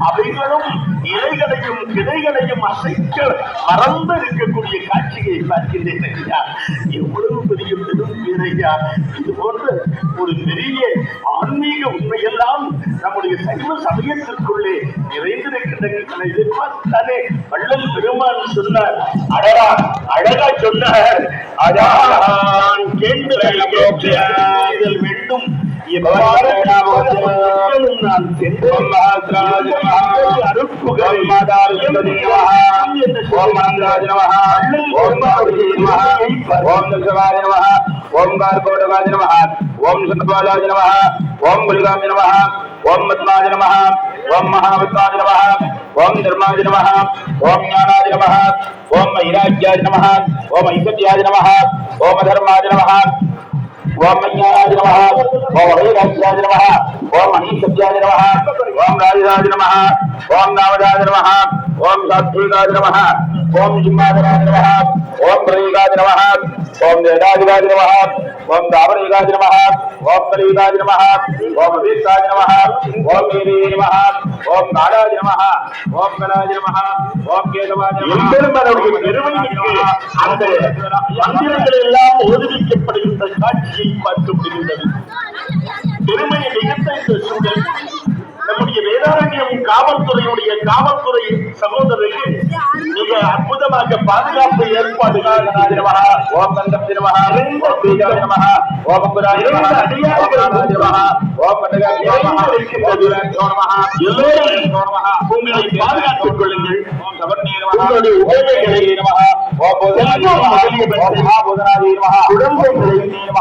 அவைகளும் இலைகளையும் கிளைகளையும் அசைக்க மறந்து இருக்கக்கூடிய காட்சியை பார்க்கின்றேன் ஐயா. எவ்வளவு பெரிய பெரும் வீரையா இது போன்ற ஒரு பெரிய ஆன்மீக உண்மையெல்லாம் நம்முடைய சைவ சமயத்திற்குள்ளே நிறைந்திருக்கின்றன எதிர்பார்த்தாலே வள்ளல் பெருமான் சொன்னார் அழகா அழகா சொன்னார். அதான் கேட்டு வேண்டும் எவ்வாறு நான் சென்று அருட்புகழ் ஓம் மந்திராஜ நம ஓம் பார்வதி நம ஓம் தர்சவாய நம ஓம் கார்கோடகாஜ நம ஓம் சுந்தபாலாஜ நம ஓம் புலிகாமி நம ஓம் பத்மாஜ நம ஓம் மகாபத்மாஜ நம ஓம் தர்மாஜ நம ஓம் ஞானாஜ நம ஓம் ஐராஜ்யாஜ நம ஓம் ஐசத்யாஜ நம ஓம் தர்மாஜ நம ஓம் மஞ்ஞானாஜ நம ஓம் வைராஜ்யாஜ நம ஓம் அனீசத்யாஜ நம ஓம் ராஜராஜ நம ஓம் நாமதாஜ நம ஓம் சாத்விகாஜ நம ஓம் சிம்மாதராஜ நம ஓம் பிரதீகாஜ நம ஓம் வேதாதிகாஜ நம ஓம் தாவரீகாஜ நம ஓம் கலிகாஜ நம ஓம் அபீஷ்டாஜ நம ஓம் தேவி நம ஓம் காலாஜ நம ஓம் கலாஜ நம ஓம் கேதவாஜ நம எம்பெருமானுடைய பெருமைக்கு அந்த மந்திரங்கள் எல்லாம் ஓதுவிக்கப்படுகின்ற காட்சியை பார்க்க முடிகின்றது பெருமையை மிகுந்த இந்த காவல்துறையுடைய காவல்துறை சகோதரர்கள் மிக அற்புதமாக பாதுகாப்பு ஏற்பாடுகள் ஓம் ஓம் ஓம் ஓம் எல்லோரும் உங்களை பாதுகாத்துக் கொள்ளுங்கள். உங்களுடைய உதவிகளை ஓம் போதனாதி நம ஓம் மகாபோதனாதி நம குடும்பங்களை நம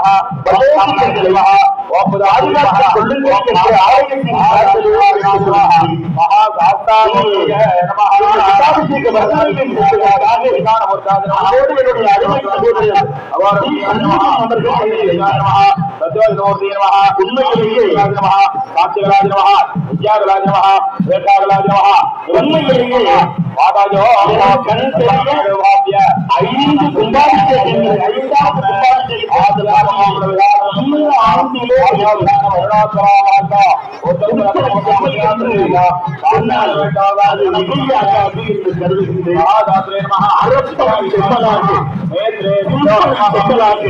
உண்மையிலேயே உண்மையிலேயே கண் தெரிய ஐந்து கும்பாபிஷேகங்கள். ஐந்தாவது கும்பாபிஷேகம் கருதுகின்றேன் அரசம் செம்மலாக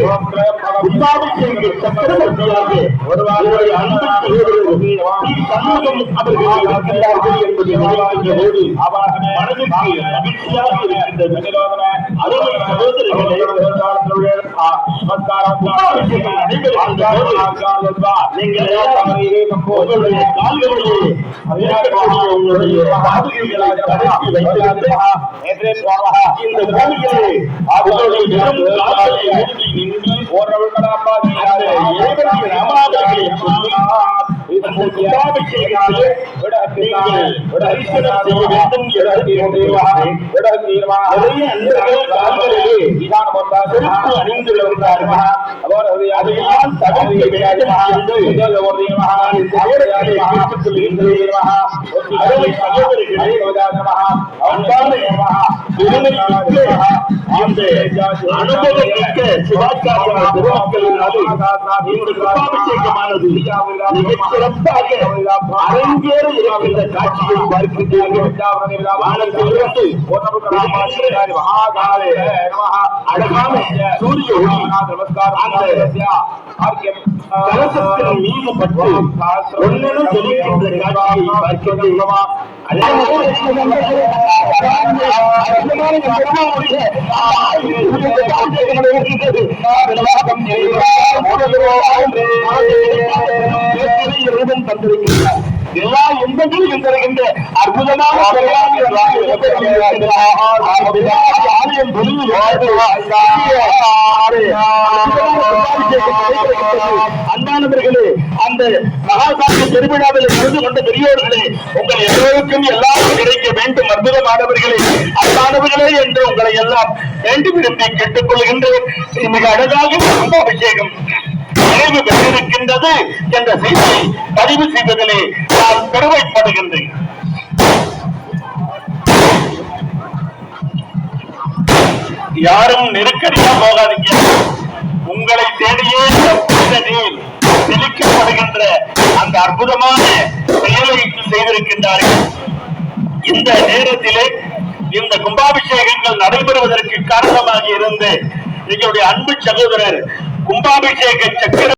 சக்கரவர்த்தியாக ஒருவருடைய அன்புக்கு ஏறுவது அவர்கள் இருக்கிறார்கள் என்பதை நினைக்கின்ற போது மனதுக்கு மகிழ்ச்சியாக இருக்கின்றது அருமை சகோதரர்களே கும்பாபிஷேகம் நடைபெறுகின்ற போது நீங்கள் எல்லாம் உங்களுடைய கால்களிலே இருக்கக்கூடிய உங்களுடைய பாதுகைகளை கடத்தி வைத்திருந்து இந்த பூமியிலே உங்களுடைய வெறும் கால்களை ஊன்றி நின்று அந்த இறைவனுடைய நாமாவளிகளை சொல்லி இந்த கும்பாபிஷேகத்திலே தரிசனம் செய்ய வேண்டும் நிறைய அன்பர்கள் கால்களிலே செருப்பு அணிந்திருந்தார்கள் அதையெல்லாம் தவிர்க்க வேண்டும் என்று நான் இந்த அருமை அன்பான பெருமைமிக்க இந்த அனுபவமிக்க சிவாச்சாரிய பெருமக்களினாலே இந்த கும்பாபிஷேகமானது மிகச் சிறப்பாக அரங்கேற இருக்கின்ற காட்சியை பார்க்கின்றீர்கள் வானத்திலிருந்து அழகான சூரிய ஒளி அந்த கலசத்தின் மீது பட்டு ஒன்னென ஜொலிக்கின்ற காட்சியை பார்க்கின்றீர்களா எல்லா இன்பங்களும் தருகின்ற அற்புதமான ஆலயம் அன்பானவர்களே அந்த மகாசாமி திருவிழாவில் கலந்து கொண்ட பெரியோர்களே உங்கள் எல்லோருக்கும் எல்லாரும் கிடைக்க வேண்டும் அற்புதமானவர்களே அன்பானவர்களே என்று உங்களை எல்லாம் வேண்டி விரும்பி கேட்டுக்கொள்கின்றேன். இது மிக அழகாக கும்பாபிஷேகம் நிறைவு பெற்றிருக்கின்றது என்ற செய்தியை பதிவு செய்வதிலே நான் பெருமைப்படுகின்றேன். யாரும் நெருக்கடியா போகாதீங்க. உங்களை தேடியே இந்த தெளிக்கப்படுகின்ற அந்த அற்புதமான செயலை செய்திருக்கின்றார்கள். இந்த நேரத்திலே இந்த கும்பாபிஷேகங்கள் நடைபெறுவதற்கு காரணமாக இருந்து எங்களுடைய அன்பு சகோதரர் கும்பாபிஷேக சக்கர